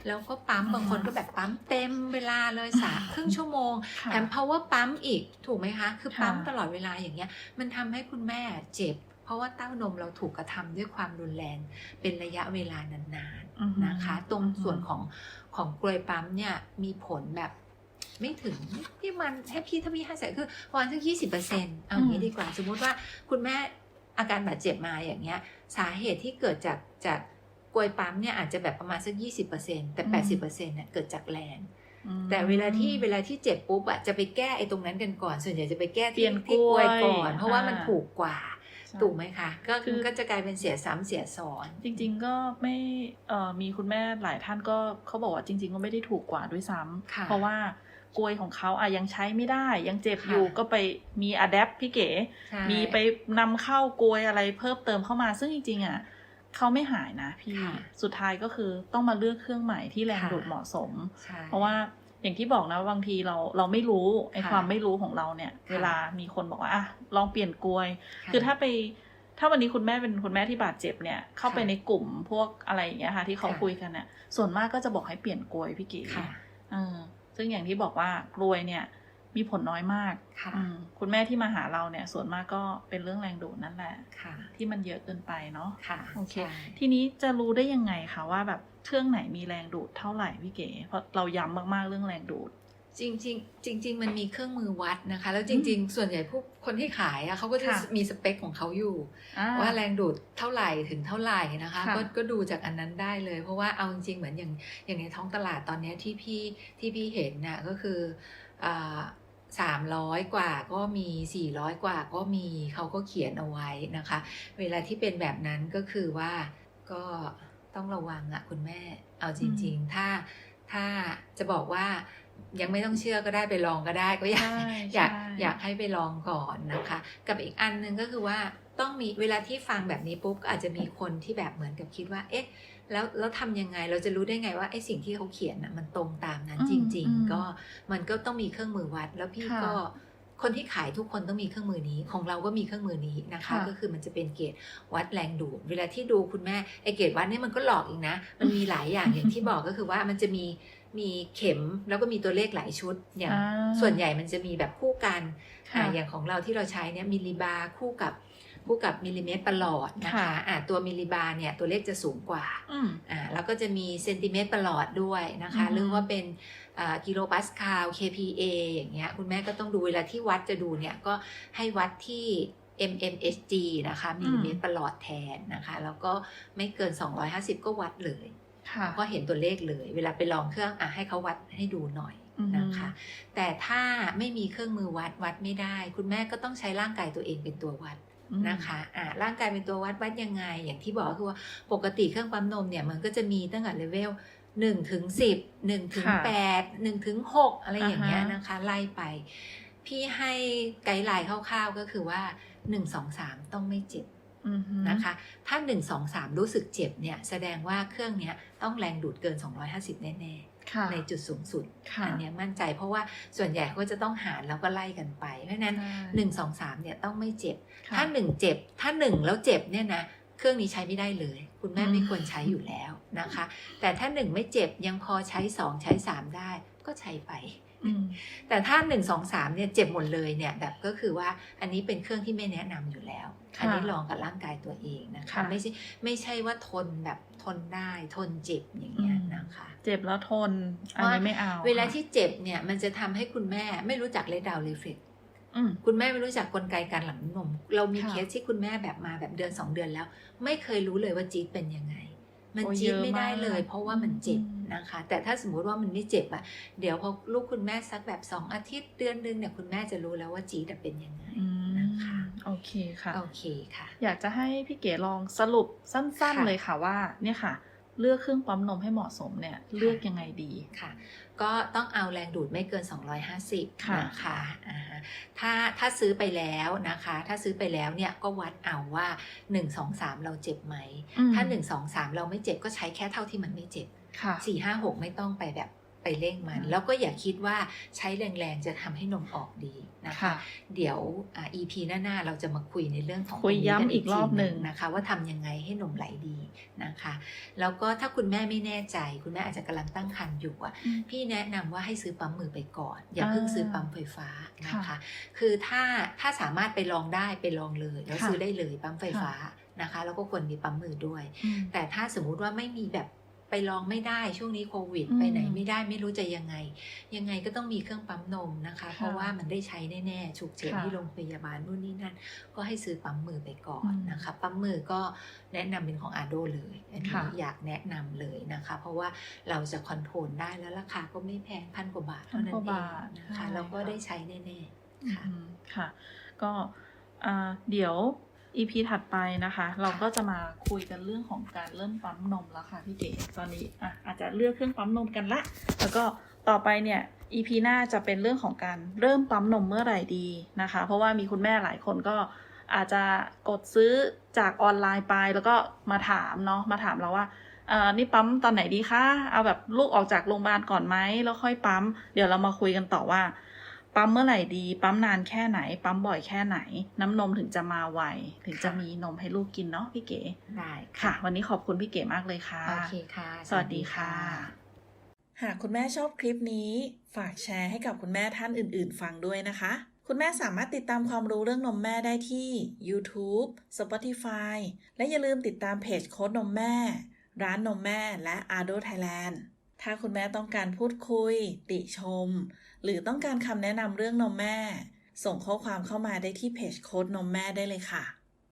Speaker 2: แล้วก็ปั๊มบางคนก็แบบปั๊มเต็มเวลาเลยสามครึ่งชั่วโมง
Speaker 1: ค่ะ
Speaker 2: แถม power ปั๊มอีกถูกไหมคะ คือปั๊ม
Speaker 1: ค่ะ
Speaker 2: ตลอดเวลาอย่างเงี้ย มันทำให้คุณแม่เจ็บ เพราะว่าเต้านมเราถูกกระทำด้วยความรุนแรงเป็นระยะเวลานาน
Speaker 1: อือฮึ
Speaker 2: ๆนะคะ ตรง
Speaker 1: อือฮึ
Speaker 2: ส่วนของของกลวยปั๊มเนี่ยมีผลแบบไม่ถึงพี่มันให้พี่ถ้าพี่ให้ใส่คือประมาณสักยี่สิบเปอร์เซ็นต์เอาอย่างนี้ดีกว่า สมมุติว่าคุณแม่อาการบาดเจ็บมาอย่างเงี้ย สาเหตุที่เกิดจากจากกลวยปั๊มเนี่ยอาจจะแบบประมาณสักยี่สิบเปอร์เซ็นต์แต่แปดสิบเปอร์เซ็นต์เนี่ยเกิดจากแรง
Speaker 1: อืม
Speaker 2: แต่เวลาที่เวลาที่เจ็บปุ๊บอะจะไปแก้ไอ้ตรงนั้นกันก่อน ส่วนใหญ่จะไปแก้
Speaker 1: เปลี่
Speaker 2: ที่
Speaker 1: ยน
Speaker 2: ที่กล้วยก่อน
Speaker 1: กล้วย
Speaker 2: เพราะว่ามัน
Speaker 1: อ่า
Speaker 2: ถูกกว่า
Speaker 1: ใช่
Speaker 2: ถูกไหมคะ ก็
Speaker 1: คือ
Speaker 2: ก็จะกลายเป็นเสียซ้ำเสียซ้อน
Speaker 1: จริง ๆก็ไม่เอ่อมีคุณแม่หลายท่านก็เขาบอกว่าจริง ๆ ก็ไม่ได้ถูกกว่าด้วยซ้ำ
Speaker 2: ค่ะ
Speaker 1: เพราะว่ากลวยของเขาอะยังใช้ไม่ได้ ยังเจ็บ
Speaker 2: ค่ะ
Speaker 1: อยู่ก็ไปมีอะแดปพี่เก๋
Speaker 2: ใช่
Speaker 1: มีไปนำเข้ากลวยอะไรเพิ่มเติมเข้ามาซึ่งจริงๆอะ เขาไม่หายนะพี่
Speaker 2: ค่ะ
Speaker 1: สุดท้ายก็คือต้องมาเลือกเครื่องใหม่ที่แรง
Speaker 2: ค่ะ
Speaker 1: ดูดเหมาะสม
Speaker 2: ใช่
Speaker 1: เพราะว่าอย่างที่บอกนะบางทีเราเราไม่รู้ไอ้
Speaker 2: ค่ะ
Speaker 1: ความไม่รู้ของเราเนี่ย
Speaker 2: ค่ะ
Speaker 1: เวลามีคนบอกว่าอะลองเปลี่ยนกลวยะคือถ้าไปถ้าวันนี้คุณแม่เป็นคุณแม่ที่บาดเจ็บเนี่ย เข้าไป
Speaker 2: ค่ะ
Speaker 1: ในกลุ่มพวกอะไรอย่างเงี้ยค่ะ ที่เขา
Speaker 2: ค่ะ
Speaker 1: คุยกันเนี่ยส่วนมากก็จะบอกให้เปลี่ยนกลวยพี่เก๋
Speaker 2: ค่ะ
Speaker 1: เออซึ่งอย่างที่บอกว่ากลวยเนี่ย มีผลน้อยมาก
Speaker 2: ค่ะ
Speaker 1: อืมคุณแม่ที่มาหาเราเนี่ยส่วนมากก็เป็นเรื่องแรงดูดนั่นแหละ
Speaker 2: ค่ะ
Speaker 1: ที่มันเยอะเกินไปเนาะ
Speaker 2: ค่ะ
Speaker 1: โอเค
Speaker 2: ใช่
Speaker 1: ทีนี้จะรู้ได้ยังไงคะว่าแบบเครื่องไหนมีแรงดูดเท่าไหร่พี่เก๋เพราะเราย้ำมากๆเรื่องแรงดูด
Speaker 2: จริงๆจริงๆมันมีเครื่องมือวัดนะคะ แล้วจริง ๆ ส่วนใหญ่พวกคนที่ขายอะเขาก็จะ
Speaker 1: ค่ะ
Speaker 2: มีสเปคของเขาอยู่
Speaker 1: อ่า
Speaker 2: ว่าแรงดูดเท่าไหร่ถึงเท่าไหร่นะคะ
Speaker 1: ค่ะ
Speaker 2: ก็ก็ดูจากอันนั้นได้เลย เพราะว่าเอาจริงๆเหมือนอย่างอย่างในท้องตลาดตอนเนี้ยที่พี่ที่พี่เห็นน่ะก็คือ สามร้อยกว่าก็มีสี่ร้อยกว่าก็มีเขาก็เขียนเอาไว้นะคะ เวลาที่เป็นแบบนั้นก็คือว่าก็ต้องระวังอะคุณแม่เอาจริง ๆ ถ้าถ้าจะบอกว่ายังไม่ต้องเชื่อก็ได้ไปลองก็ได้ก็อยาก
Speaker 1: ใช่
Speaker 2: อยาก
Speaker 1: ใช่
Speaker 2: อยากให้ไปลองก่อนนะคะ กับอีกอันหนึ่งก็คือว่าต้องมีเวลาที่ฟังแบบนี้ปุ๊บก็อาจจะมีคนที่แบบเหมือนกับคิดว่า เอ๊ะ แล้วแล้วทำยังไงเราจะรู้ได้ไงว่าไอ้สิ่งที่เขาเขียนน่ะมันตรงตามนั้น
Speaker 1: อืม
Speaker 2: จริง
Speaker 1: อืม
Speaker 2: ๆก็มันก็ต้องมีเครื่องมือวัด แล้วพี่
Speaker 1: ค่ะ
Speaker 2: ก็คนที่ขายทุกคนต้องมีเครื่องมือนี้ ของเราก็มีเครื่องมือนี้นะคะ
Speaker 1: ค่ะ
Speaker 2: ก็คือมันจะเป็นเกจวัดแรงดูด เวลาที่ดูคุณแม่ไอเกจวัดเนี่ยมันก็หลอกอีกนะ มันมีหลายอย่างอย่างที่บอกก็คือว่ามันจะมีมีเข็มแล้วก็มีตัวเลขหลายชุดอย่าง
Speaker 1: อ่า
Speaker 2: ส่วนใหญ่มันจะมีแบบคู่กัน
Speaker 1: ค่ะ
Speaker 2: อ่าอย่างของเราที่เราใช้เนี่ยมิลลิบาร์คู่กับคู่กับมิลลิเมตรประหลอดนะคะ
Speaker 1: ค่ะ
Speaker 2: อ่าตัวมิลลิบาร์เนี่ยตัวเลขจะสูงกว่า
Speaker 1: อืม
Speaker 2: อ่าแล้วก็จะมีเซนติเมตรประหลอดด้วยนะคะ
Speaker 1: อือฮึ
Speaker 2: หรือว่าเป็นอ่า กิโลปาสคาล kPa อย่างเงี้ยคุณแม่ก็ต้องดูเวลาที่วัดจะดูเนี่ยก็ให้วัดที่ mmHg นะคะมิลลิเมตรประหลอดแทนนะคะ แล้วก็ไม่เกิน 250 ก็วัดเลย
Speaker 1: ค่ะ
Speaker 2: ก็เห็นตัวเลขเลย เวลาไปลองเครื่องอะให้เขาวัดให้ดูหน่อย
Speaker 1: อือฮึ
Speaker 2: นะคะ แต่ถ้าไม่มีเครื่องมือวัดวัดไม่ได้ คุณแม่ก็ต้องใช้ร่างกายตัวเองเป็นตัววัด
Speaker 1: อืม
Speaker 2: นะคะอ่าร่างกายเป็นตัววัดวัดยังไง อย่างที่บอกก็คือว่าปกติเครื่องปั๊มนมเนี่ยมันก็จะมีตั้งแต่เลเวล หนึ่งถึงสิบหนึ่งถึง
Speaker 1: ค่ะ
Speaker 2: แปดหนึ่งถึงหกอะไรอย่างเงี้ย
Speaker 1: อ่าฮะ
Speaker 2: นะคะ ไล่ไป พี่ให้ไกด์ไลน์คร่าวๆก็คือว่าหนึ่งสองสามต้องไม่เจ็บ
Speaker 1: อือฮึ
Speaker 2: นะคะ ถ้าหนึ่งสองสามรู้สึกเจ็บเนี่ย แสดงว่าเครื่องเนี้ยต้องแรงดูดเกิน250แน่
Speaker 1: ค่ะ
Speaker 2: ๆในจุดสูงสุด
Speaker 1: ค่ะ
Speaker 2: อันเนี้ยมั่นใจเพราะว่าส่วนใหญ่เขาก็จะต้องหารแล้วก็ไล่กันไป เพราะฉะนั้น
Speaker 1: ใช่
Speaker 2: หนึ่งสองสามเนี่ยต้องไม่เจ็บ
Speaker 1: ค่ะ
Speaker 2: ถ้าหนึ่งเจ็บ ถ้าหนึ่งแล้วเจ็บเนี่ยนะ เครื่องนี้ใช้ไม่ได้เลย คุณแม่
Speaker 1: อืม
Speaker 2: ไม่ควรใช้อยู่แล้วนะคะ แต่ถ้าหนึ่งไม่เจ็บยังพอใช้สองใช้สามได้ก็ใช้ไป
Speaker 1: อืม
Speaker 2: แต่ถ้าหนึ่งสองสามเนี่ยเจ็บหมดเลยเนี่ยแบบก็คือว่าอันนี้เป็นเครื่องที่ไม่แนะนำอยู่แล้ว
Speaker 1: ค่ะ
Speaker 2: อันนี้ลองกับร่างกายตัวเองนะคะ
Speaker 1: ค่ะ
Speaker 2: ไม่ใช่ไม่ใช่ว่าทนแบบทนได้ทนเจ็บอย่างเงี้ยนะคะ
Speaker 1: เจ็บแล้วทนอันนี้ไม่เอา
Speaker 2: เวลา
Speaker 1: ค่ะ
Speaker 2: ที่เจ็บเนี่ยมันจะทำให้คุณแม่ไม่รู้จักเลดดาวเลฟเฟก
Speaker 1: อืม
Speaker 2: คุณแม่ไม่รู้จักกลไกการหลั่งน้ำนมเรามี
Speaker 1: ค่ะ
Speaker 2: เคสที่คุณแม่แบบมาแบบเดือนสองเดือนแล้ว ไม่เคยรู้เลยว่าจี๊ดเป็นยังไง มัน
Speaker 1: โอ้
Speaker 2: จี๊ด
Speaker 1: เยอะ
Speaker 2: ไม่ได้เลย
Speaker 1: มาก
Speaker 2: เพราะว่ามันเจ็บ
Speaker 1: อืม
Speaker 2: นะคะ แต่ถ้าสมมุติว่ามันไม่เจ็บอะเดี๋ยวพอลูกคุณแม่สักแบบสองอาทิตย์เดือนหนึงเนี่ยคุณแม่จะรู้แล้วว่าจี๊ดอะเป็นยังไง
Speaker 1: อืม
Speaker 2: นะคะ
Speaker 1: โอเคค่ะ
Speaker 2: โอเคค่ะ
Speaker 1: อยากจะให้พี่เก๋ลองสรุปสั้น
Speaker 2: ค่ะ
Speaker 1: ๆเลยค่ะว่าเนี่ยค่ะเลือกเครื่องปั๊มนมให้เหมาะสมเนี่ยเลือกยังไงดี
Speaker 2: ค่ะก็ต้องเอาแรงดูดไม่เกิน 250
Speaker 1: ค่ะ
Speaker 2: นะคะอ่าฮะถ้าถ้าซื้อไปแล้วนะคะ ถ้าซื้อไปแล้วเนี่ยก็วัดเอาว่า 1 2 3 เราเจ็บไหม
Speaker 1: อืม
Speaker 2: ถ้า 1 2 3 เราไม่เจ็บก็ใช้แค่เท่าที่มันไม่เจ็บ
Speaker 1: ค่ะ
Speaker 2: 4 5 6ไม่ต้องไปแบบ ไปเร่งมัน
Speaker 1: อืม
Speaker 2: แล้วก็อย่าคิดว่าใช้แรงๆจะทำให้นมออกดีนะคะ
Speaker 1: ค่ะ
Speaker 2: เดี๋ยวอ่า EP หน้าๆเราจะมาคุยในเรื่องของ
Speaker 1: คุย
Speaker 2: ตรงนี้
Speaker 1: ย้ำอีกรอบหนึ่ง
Speaker 2: ทีนะคะ ว่าทำยังไงให้นมไหลดีนะคะ แล้วก็ถ้าคุณแม่ไม่แน่ใจ คุณแม่อาจจะกำลังตั้งครรภ์อยู่อะ
Speaker 1: อืม
Speaker 2: พี่แนะนำว่าให้ซื้อปั๊มมือไปก่อน อย่าเพิ่ง
Speaker 1: อ่า
Speaker 2: ซื้อปั๊มไฟฟ้านะคะ
Speaker 1: ค่ะ
Speaker 2: คือถ้าถ้าสามารถไปลองได้ไปลองเลยแล้ว
Speaker 1: ค่ะ
Speaker 2: ซื้อได้เลยปั๊มไฟฟ้านะคะ แล้วก็ควรมีปั๊มมือด้วย
Speaker 1: อืม
Speaker 2: แต่ถ้าสมมุติว่าไม่มีแบบ ไปลองไม่ได้ช่วงนี้โควิด
Speaker 1: อืม
Speaker 2: ไปไหนไม่ได้ไม่รู้จะยังไง ยังไงก็ต้องมีเครื่องปั๊มนมนะคะ
Speaker 1: ค่ะ
Speaker 2: เพราะว่ามันได้ใช้แน่ๆฉุกเฉิน
Speaker 1: ค่ะ
Speaker 2: ที่โรงพยาบาลนู่นนี่นั่น ก็ให้ซื้อปั๊มมือไปก่อน
Speaker 1: อืม
Speaker 2: นะคะ ปั๊มมือก็แนะนำเป็นของอาโดเลยอันนี้
Speaker 1: ค่ะ
Speaker 2: อยากแนะนำเลยนะคะ เพราะว่าเราจะคอนโทรลได้แล้วราคาก็ไม่แพงพันกว่าบาทเท่านั้น
Speaker 1: พันก
Speaker 2: เอ
Speaker 1: ว่างบาท
Speaker 2: นะคะ
Speaker 1: ใช่
Speaker 2: แล้วก็
Speaker 1: ค่ะ
Speaker 2: ได้ใช้แน่ๆค่ะ
Speaker 1: อืมค่ะ ก็อ่าเดี๋ยว EP ถัดไปนะคะ เราก็จะมาคุยกันเรื่องของการเริ่มปั๊มนมแล้วค่ะพี่เก๋ตอนนี้อะอาจจะเลือกเครื่องปั๊มนมกันละ แล้วก็ต่อไปเนี่ย EP หน้าจะเป็นเรื่องของการเริ่มปั๊มนมเมื่อไหร่ดีนะคะ เพราะว่ามีคุณแม่หลายคนก็อาจจะกดซื้อจากออนไลน์ไปแล้วก็มาถามเนาะมาถามเราว่าเอ่อนี่ปั๊มตอนไหนดีคะเอาแบบลูกออกจากโรงพยาบาลก่อนไหมแล้วค่อยปั๊ม เดี๋ยวเรามาคุยกันต่อว่า ปั๊มเมื่อไหร่ดี ปั๊มนานแค่ไหน ปั๊มบ่อยแค่ไหน น้ำนมถึงจะมาไว ถึงจะ
Speaker 2: ค่ะ
Speaker 1: มีนมให้ลูกกินเนาะพี่เก๋
Speaker 2: ได้
Speaker 1: ค่ะ วันนี้ขอบคุณพี่เก๋มากเลยค่ะ
Speaker 2: โอเคค่ะ
Speaker 1: สวัสดีค่ะ
Speaker 3: หากคุณแม่ชอบคลิปนี้ ฝากแชร์ให้กับคุณแม่ท่านอื่น ๆ ฟังด้วยนะคะ คุณแม่สามารถติดตามความรู้เรื่องนมแม่ได้ที่ YouTube Spotify และอย่าลืมติดตามเพจโค้ดนมแม่ ร้านนมแม่และ Ardo Thailand ถ้าคุณแม่ต้องการพูดคุย ติชม หรือต้องการคำแนะนำเรื่องนมแม่ ส่งข้อความเข้ามาได้ที่เพจโค้ดนมแม่ได้เลยค่ะ